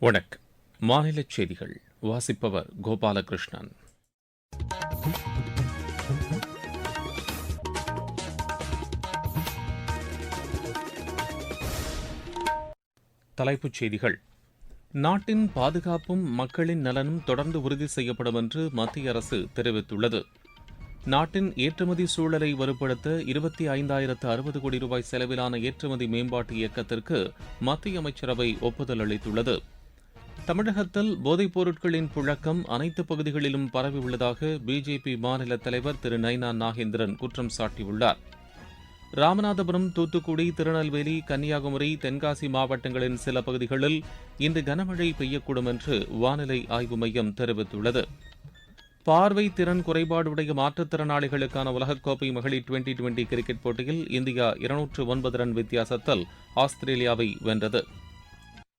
வணக்கம். மாநில செய்திகள். வாசிப்பவர் கோபாலகிருஷ்ணன். தலைப்புச் செய்திகள். நாட்டின் பாதுகாப்பும் மக்களின் நலனும் தொடர்ந்து உறுதி செய்யப்படும் என்று மத்திய அரசு தெரிவித்துள்ளது. நாட்டின் ஏற்றுமதி சூழலை வலுப்படுத்த இருபத்தி ஐந்தாயிரத்து அறுபது கோடி ரூபாய் செலவிலான ஏற்றுமதி மேம்பாட்டு இயக்கத்திற்கு மத்திய அமைச்சரவை ஒப்புதல் அளித்துள்ளது. தமிழகத்தில் போதைப் பொருட்களின் புழக்கம் அனைத்து பகுதிகளிலும் பரவியுள்ளதாக பிஜேபி மாநில தலைவர் திரு நைனா நாகேந்திரன் குற்றம் சாட்டியுள்ளார். ராமநாதபுரம் தூத்துக்குடி திருநெல்வேலி கன்னியாகுமரி தென்காசி மாவட்டங்களின் சில பகுதிகளில் இன்று கனமழை பெய்யக்கூடும் என்று வானிலை ஆய்வு மையம் தெரிவித்துள்ளது. பார்வை திறன் குறைபாடுடைய மாற்றுத்திறனாளிகளுக்கான உலகக்கோப்பை மகளிர் டுவெண்டி டுவெண்டி கிரிக்கெட் போட்டியில் இந்தியா இருநூற்று ஒன்பது ரன் வித்தியாசத்தில் ஆஸ்திரேலியாவை வென்றது.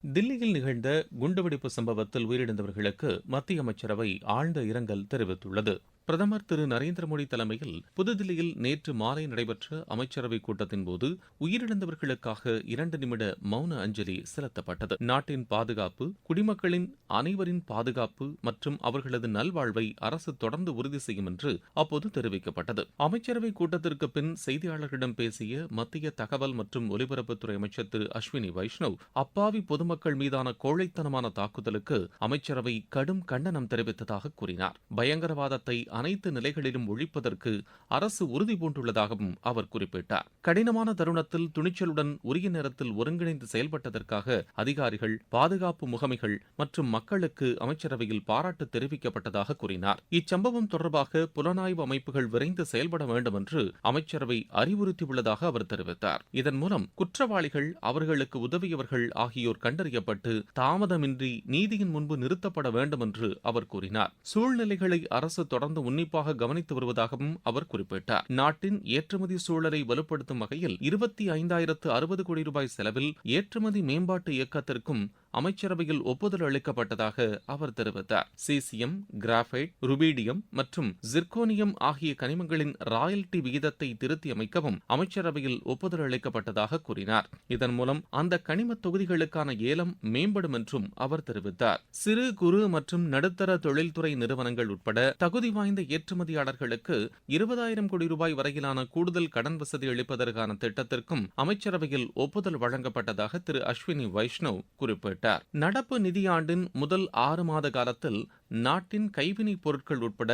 தில்லியில் நிகழ்ந்த குண்டுவெடிப்பு சம்பவத்தில் உயிரிழந்தவர்களுக்கு மத்திய அமைச்சரவை ஆழ்ந்த இரங்கல் தெரிவித்துள்ளது. பிரதமர் திரு நரேந்திர மோடி தலைமையில் புதுதில்லியில் நேற்று மாலை நடைபெற்ற அமைச்சரவைக் கூட்டத்தின்போது உயிரிழந்தவர்களுக்காக இரண்டு நிமிட மௌன அஞ்சலி செலுத்தப்பட்டது. நாட்டின் பாதுகாப்பு குடிமக்களின் அனைவரின் பாதுகாப்பு மற்றும் அவர்களது நல்வாழ்வை அரசு தொடர்ந்து உறுதி செய்யும் என்று அப்போது தெரிவிக்கப்பட்டது. அமைச்சரவைக் கூட்டத்திற்கு பின் செய்தியாளர்களிடம் பேசிய மத்திய தகவல் மற்றும் ஒலிபரப்புத்துறை அமைச்சர் திரு அஸ்வினி வைஷ்ணவ் அப்பாவி பொதுமக்கள் மீதான கோழைத்தனமான தாக்குதலுக்கு அமைச்சரவை கடும் கண்டனம் தெரிவித்ததாக கூறினார். பயங்கரவாதத்தை அனைத்து நிலைகளிலும் ஒழிப்பதற்கு அரசு உறுதி பூண்டுள்ளதாகவும் அவர் குறிப்பிட்டார். கடினமான தருணத்தில் துணிச்சலுடன் உரிய நேரத்தில் ஒருங்கிணைந்து செயல்பட்டதற்காக அதிகாரிகள் பாதுகாப்பு முகமைகள் மற்றும் மக்களுக்கு அமைச்சரவையில் பாராட்டு தெரிவிக்கப்பட்டதாக கூறினார். இச்சம்பவம் தொடர்பாக புலனாய்வு அமைப்புகள் விரைந்து செயல்பட வேண்டும் என்று அமைச்சரவை அறிவுறுத்தியுள்ளதாக அவர் தெரிவித்தார். இதன் மூலம் குற்றவாளிகள் அவர்களுக்கு உதவியவர்கள் ஆகியோர் கண்டறியப்பட்டு தாமதமின்றி நீதியின் முன்பு நிறுத்தப்பட வேண்டும் என்று அவர் கூறினார். சூழ்நிலைகளை அரசு தொடர்ந்து உன்னிப்பாக கவனித்து வருவதாகவும் அவர் குறிப்பிட்டார். நாட்டின் ஏற்றுமதி சூழலை வலுப்படுத்தும் வகையில் இருபத்தி ஐந்தாயிரத்து அறுபது கோடி ரூபாய் செலவில் ஏற்றுமதி மேம்பாட்டு இயக்கத்திற்கும் அமைச்சரவையில் ஒப்புதல் அளிக்கப்பட்டதாக அவர் தெரிவித்தார். சீசியம் கிராஃபைட் ருபீடியம் மற்றும் ஜிர்கோனியம் ஆகிய கனிமங்களின் ராயல்டி விகிதத்தை திருத்தி அமைக்கவும் அமைச்சரவையில் ஒப்புதல் அளிக்கப்பட்டதாக கூறினார். இதன் மூலம் அந்த கனிம தொகுதிகளுக்கான ஏலம் மேம்படும் என்றும் அவர் தெரிவித்தார். சிறு குறு மற்றும் நடுத்தர தொழில்துறை நிறுவனங்கள் உட்பட தகுதி வாய்ந்த ஏற்றுமதியாளர்களுக்கு இருபதாயிரம் கோடி ரூபாய் வரையிலான கூடுதல் கடன் வசதி அளிப்பதற்கான திட்டத்திற்கும் அமைச்சரவையில் ஒப்புதல் வழங்கப்பட்டதாக திரு அஸ்வினி வைஷ்ணவ் குறிப்பிட்டார். குறிப்பிட்டார் நடப்பு நிதியாண்டின் முதல் ஆறு மாத காலத்தில் நாட்டின் கைவினைப் பொருட்கள் உட்பட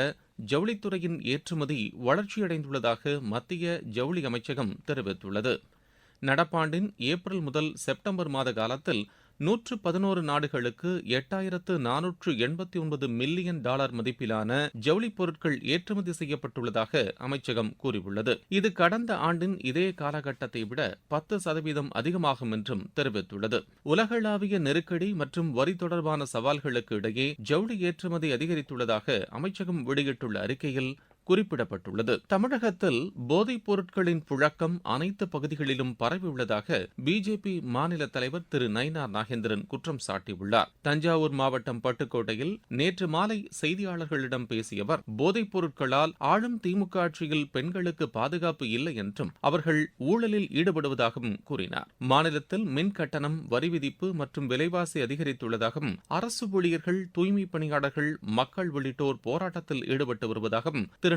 ஜவுளித்துறையின் ஏற்றுமதி வளர்ச்சியடைந்துள்ளதாக மத்திய ஜவுளி அமைச்சகம் தெரிவித்துள்ளது. நடப்பாண்டின் ஏப்ரல் முதல் செப்டம்பர் மாத காலத்தில் நூற்று பதினோரு நாடுகளுக்கு எட்டாயிரத்து நானூற்று எண்பத்தி ஒன்பது மில்லியன் டாலர் மதிப்பிலான ஜவுளிப் பொருட்கள் ஏற்றுமதி செய்யப்பட்டுள்ளதாக அமைச்சகம் கூறியுள்ளது. இது கடந்த ஆண்டின் இதே காலகட்டத்தை விட பத்து சதவீதம் அதிகமாகும் என்றும் தெரிவித்துள்ளது. உலகளாவிய நெருக்கடி மற்றும் வரி தொடர்பான சவால்களுக்கு இடையே ஜவுளி ஏற்றுமதி அதிகரித்துள்ளதாக அமைச்சகம் வெளியிட்டுள்ள அறிக்கையில் குறிப்பிடப்பட்டுள்ளது. தமிழகத்தில் போதைப் பொருட்களின் புழக்கம் அனைத்து பகுதிகளிலும் பரவியுள்ளதாக பிஜேபி மாநில தலைவர் திரு நயினார் நாகேந்திரன் குற்றம் சாட்டியுள்ளார். தஞ்சாவூர் மாவட்டம் பட்டுக்கோட்டையில் நேற்று மாலை செய்தியாளர்களிடம் பேசிய அவர் போதைப் பொருட்களால் ஆளும் திமுக ஆட்சியில் பெண்களுக்கு பாதுகாப்பு இல்லை என்றும் அவர்கள் ஊழலில் ஈடுபடுவதாகவும் கூறினார். மாநிலத்தில் மின் கட்டணம் வரி விதிப்பு மற்றும் விலைவாசி அதிகரித்துள்ளதாகவும் அரசு ஊழியர்கள் தூய்மை பணியாளர்கள் மக்கள் உள்ளிட்டோர் போராட்டத்தில் ஈடுபட்டு வருவதாகவும் திரு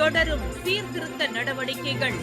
தொடரும் சீர்திருத்த நடவடிக்கைகள்.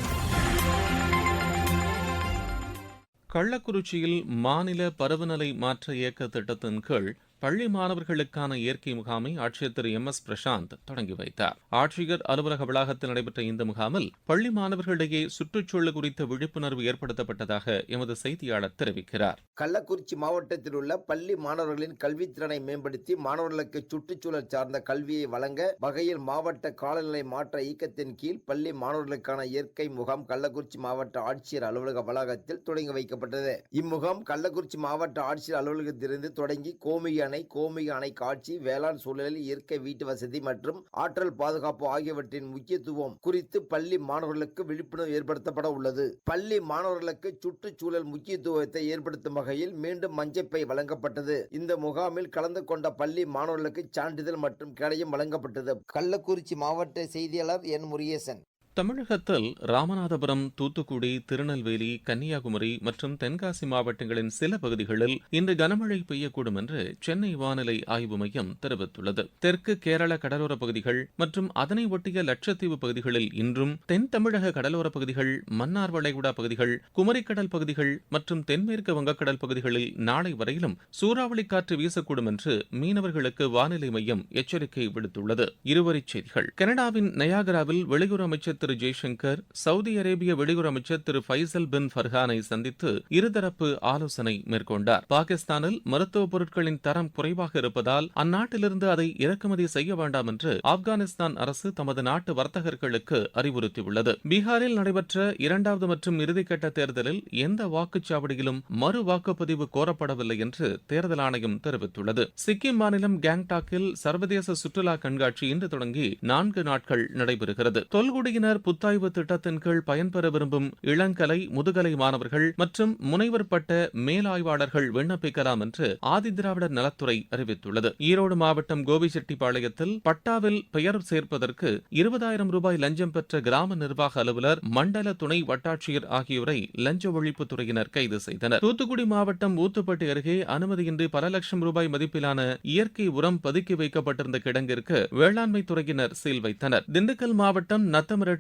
கள்ளக்குறிச்சியில் மாநில பருவநிலை மாற்ற இயக்க திட்டத்தின் கீழ் பள்ளி மாணவர்களுக்கான இயற்கை முகாமை ஆட்சியர் திரு எம் எஸ் பிரசாந்த் தொடங்கி வைத்தார். ஆட்சியர் அலுவலக வளாகத்தில் நடைபெற்ற இந்த முகாமில் பள்ளி மாணவர்களிடையே சுற்றுச்சூழல் குறித்த விழிப்புணர்வு ஏற்படுத்தப்பட்டதாக எமது செய்தியாளர் தெரிவிக்கிறார். கள்ளக்குறிச்சி மாவட்டத்தில் உள்ள பள்ளி மாணவர்களின் கல்வித்திறனை மேம்படுத்தி மாணவர்களுக்கு சுற்றுச்சூழல் சார்ந்த கல்வியை வழங்க வகையில் மாவட்ட காலநிலை மாற்ற இயக்கத்தின் கீழ் பள்ளி மாணவர்களுக்கான இயற்கை முகாம் கள்ளக்குறிச்சி மாவட்ட ஆட்சியர் அலுவலக வளாகத்தில் தொடங்கி வைக்கப்பட்டது. இம்முகாம் கள்ளக்குறிச்சி மாவட்ட ஆட்சியர் அலுவலகத்திலிருந்து தொடங்கி கோமிய அணை கோமிக அணை காட்சி வேளாண் சூழலில் இயற்கை வீட்டு வசதி மற்றும் ஆற்றல் பாதுகாப்பு ஆகியவற்றின் முக்கியத்துவம் குறித்து பள்ளி மாணவர்களுக்கு விழிப்புணர்வு ஏற்படுத்தப்பட உள்ளது. பள்ளி மாணவர்களுக்கு சுற்றுச்சூழல் முக்கியத்துவத்தை ஏற்படுத்தும் வகையில் மீண்டும் மஞ்சப்பை வழங்கப்பட்டது. இந்த முகாமில் கலந்து கொண்ட பள்ளி மாணவர்களுக்கு சான்றிதழ் மற்றும் கடையும் வழங்கப்பட்டது. கள்ளக்குறிச்சி மாவட்ட செய்தியாளர் என். முருகேசன். தமிழகத்தில் ராமநாதபுரம் தூத்துக்குடி திருநெல்வேலி கன்னியாகுமரி மற்றும் தென்காசி மாவட்டங்களின் சில பகுதிகளில் இன்று கனமழை பெய்யக்கூடும் என்று சென்னை வானிலை ஆய்வு மையம் தெரிவித்துள்ளது. தெற்கு கேரள கடலோர பகுதிகள் மற்றும் அதனை ஒட்டிய லட்சத்தீவு பகுதிகளில் இன்றும் தென் தமிழக கடலோர பகுதிகள் மன்னார் வளைகுடா பகுதிகள் குமரிக்கடல் பகுதிகள் மற்றும் தென்மேற்கு வங்கக்கடல் பகுதிகளில் நாளை வரையிலும் சூறாவளி காற்று வீசக்கூடும் என்று மீனவர்களுக்கு வானிலை மையம் எச்சரிக்கை விடுத்துள்ளது. இருவரிச் செய்திகள். கனடாவின் நயாகராவில் வெளியுறவு அமைச்சர் திரு ஜெய்சங்கர் சவுதி அரேபிய வெளியுறவு அமைச்சர் திரு ஃபைசல் பின் ஃபர்ஹானை சந்தித்து இருதரப்பு ஆலோசனை மேற்கொண்டார். பாகிஸ்தானில் மருத்துவ பொருட்களின் தரம் குறைவாக இருப்பதால் அந்நாட்டிலிருந்து அதை இறக்குமதி செய்ய வேண்டாம் என்று ஆப்கானிஸ்தான் அரசு தமது நாட்டு வர்த்தகர்களுக்கு அறிவுறுத்தியுள்ளது. பீகாரில் நடைபெற்ற இரண்டாவது மற்றும் இறுதிக்கட்ட தேர்தலில் எந்த வாக்குச்சாவடியிலும் மறு வாக்குப்பதிவு கோரப்படவில்லை என்று தேர்தல் ஆணையம் தெரிவித்துள்ளது. சிக்கிம் மாநிலம் கேங்டாக்கில் சர்வதேச சுற்றுலா கண்காட்சி இன்று தொடங்கி நான்கு நாட்கள் நடைபெறுகிறது. தொல்குடியினர் புத்தாய்வு திட்டத்தின் கீழ் பயன்பெற விரும்பும் இளங்கலை முதுகலை மாணவர்கள் மற்றும் முனைவர் பட்ட மேலாய்வாளர்கள் விண்ணப்பிக்கலாம் என்று ஆதிதிராவிடர் நலத்துறை அறிவித்துள்ளது. ஈரோடு மாவட்டம் கோபிச்செட்டிப்பாளையத்தில் பட்டாவில் பெயர் சேர்ப்பதற்கு இருபதாயிரம் ரூபாய் லஞ்சம் பெற்ற கிராம நிர்வாக அலுவலர் மண்டல துணை வட்டாட்சியர் ஆகியோரை லஞ்ச ஒழிப்புத்துறையினர் கைது செய்தனர். தூத்துக்குடி மாவட்டம் ஊத்துப்பட்டி அருகே அனுமதியின்றி பல லட்சம் ரூபாய் மதிப்பிலான இயற்கை உரம் பதுக்கி வைக்கப்பட்டிருந்த கிடங்கிற்கு வேளாண்மை துறையினர் சீல் வைத்தனர். திண்டுக்கல் மாவட்டம்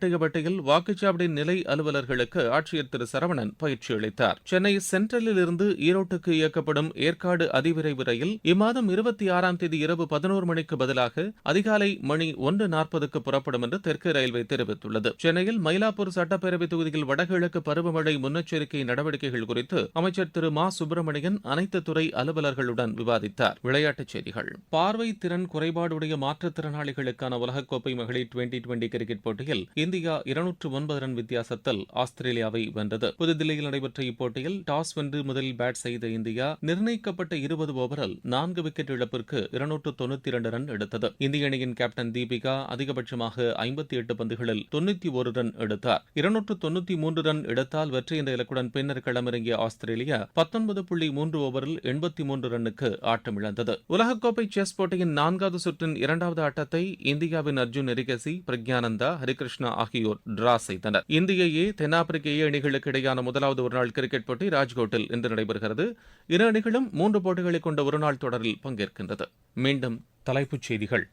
நத்தமிரட்டையப்பட்டியில் வாக்குச்சாவடி நிலை அலுவலர்களுக்கு ஆட்சியர் திரு. சரவணன் பயிற்சி அளித்தார். சென்னை சென்ட்ரலில் இருந்து ஈரோட்டுக்கு இயக்கப்படும் ஏற்காடு அதிவிரைவு ரயில் இம்மாதம் இருபத்தி ஆறாம் தேதி இரவு பதினோரு மணிக்கு பதிலாக அதிகாலை மணி ஒன்று நாற்பதுக்கு புறப்படும் என்று தெற்கு ரயில்வே தெரிவித்துள்ளது. சென்னையில் மயிலாப்பூர் சட்டப்பேரவை தொகுதியில் வடகிழக்கு பருவமழை முன்னெச்சரிக்கை நடவடிக்கைகள் குறித்து அமைச்சர் திரு. மா. சுப்பிரமணியன் அனைத்து துறை அலுவலர்களுடன் விவாதித்தார். விளையாட்டுச் செய்திகள். பார்வை திறன் குறைபாடுடைய மாற்றுத்திறனாளிகளுக்கான உலகக்கோப்பை மகளிர் டுவெண்டி டுவெண்டி கிரிக்கெட் போட்டியில் இந்தியா இருநூற்று ஒன்பது ரன் வித்தியாசத்தில் ஆஸ்திரேலியாவை வென்றது. புதுதில்லியில் நடைபெற்ற இப்போட்டியில் டாஸ் வென்று முதலில் பேட் செய்த இந்தியா நிர்ணயிக்கப்பட்ட இருபது ஓவரில் நான்கு விக்கெட் இழப்பிற்கு இருநூற்று தொண்ணூத்தி இரண்டு ரன் எடுத்தது. இந்திய அணியின் கேப்டன் தீபிகா அதிகபட்சமாக ஐம்பத்தி எட்டு பந்துகளில் தொண்ணூத்தி ஒரு ரன் எடுத்தார். இருநூற்று தொண்ணூத்தி மூன்று ரன் எடுத்தால் வெற்றி என்ற இலக்குடன் பின்னர் களமிறங்கிய ஆஸ்திரேலியா பத்தொன்பது புள்ளி மூன்று ஓவரில் எண்பத்தி மூன்று ரன்னுக்கு ஆட்டமிழந்தது. உலகக்கோப்பை செஸ் போட்டியின் நான்காவது சுற்றின் இரண்டாவது ஆட்டத்தை இந்தியாவின் அர்ஜுன் எரிகசி பிரக்யானந்தா ஹரிகிருஷ்ணா ஆகியோர் டிரா செய்தனர். இந்திய ஏ தென்னாப்பிரிக்க ஏ அணிகளுக்கு இடையான முதலாவது ஒருநாள் கிரிக்கெட் போட்டி ராஜ்கோட்டில் இன்று நடைபெறுகிறது. இரு அணிகளும் மூன்று போட்டிகளை கொண்ட ஒருநாள் தொடரில் பங்கேற்கின்றது. மீண்டும் தலைப்புச் செய்திகள்.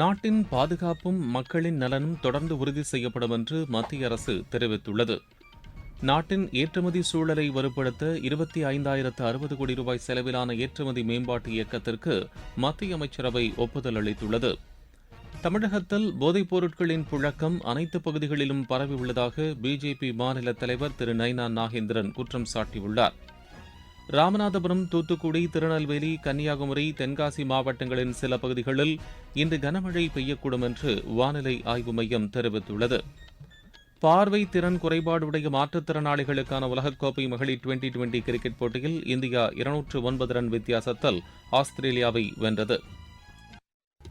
நாட்டின் பாதுகாப்பும் மக்களின் நலனும் தொடர்ந்து உறுதி செய்யப்படும் என்று மத்திய அரசு தெரிவித்துள்ளது. நாட்டின் ஏற்றுமதி சூழலை வலுப்படுத்த இருபத்தி ஐந்தாயிரத்து அறுபது கோடி ரூபாய் செலவிலான ஏற்றுமதி மேம்பாட்டு இயக்கத்திற்கு மத்திய அமைச்சரவை ஒப்புதல் அளித்துள்ளது. தமிழகத்தில் போதைப் பொருட்களின் புழக்கம் அனைத்து பகுதிகளிலும் பரவியுள்ளதாக பிஜேபி மாநில தலைவர் திரு நைனா நாகேந்திரன் குற்றம் சாட்டியுள்ளார். ராமநாதபுரம் தூத்துக்குடி திருநெல்வேலி கன்னியாகுமரி தென்காசி மாவட்டங்களின் சில பகுதிகளில் இன்று கனமழை பெய்யக்கூடும் என்று வானிலை ஆய்வு மையம் தெரிவித்துள்ளது. பார்வை திறன் குறைபாடுடைய மாற்றுத்திறனாளிகளுக்கான உலகக்கோப்பை மகளிர் டுவெண்டி டுவெண்டி கிரிக்கெட் போட்டியில் இந்தியா இருநூற்று ஒன்பது ரன் வித்தியாசத்தில் ஆஸ்திரேலியாவை வென்றது.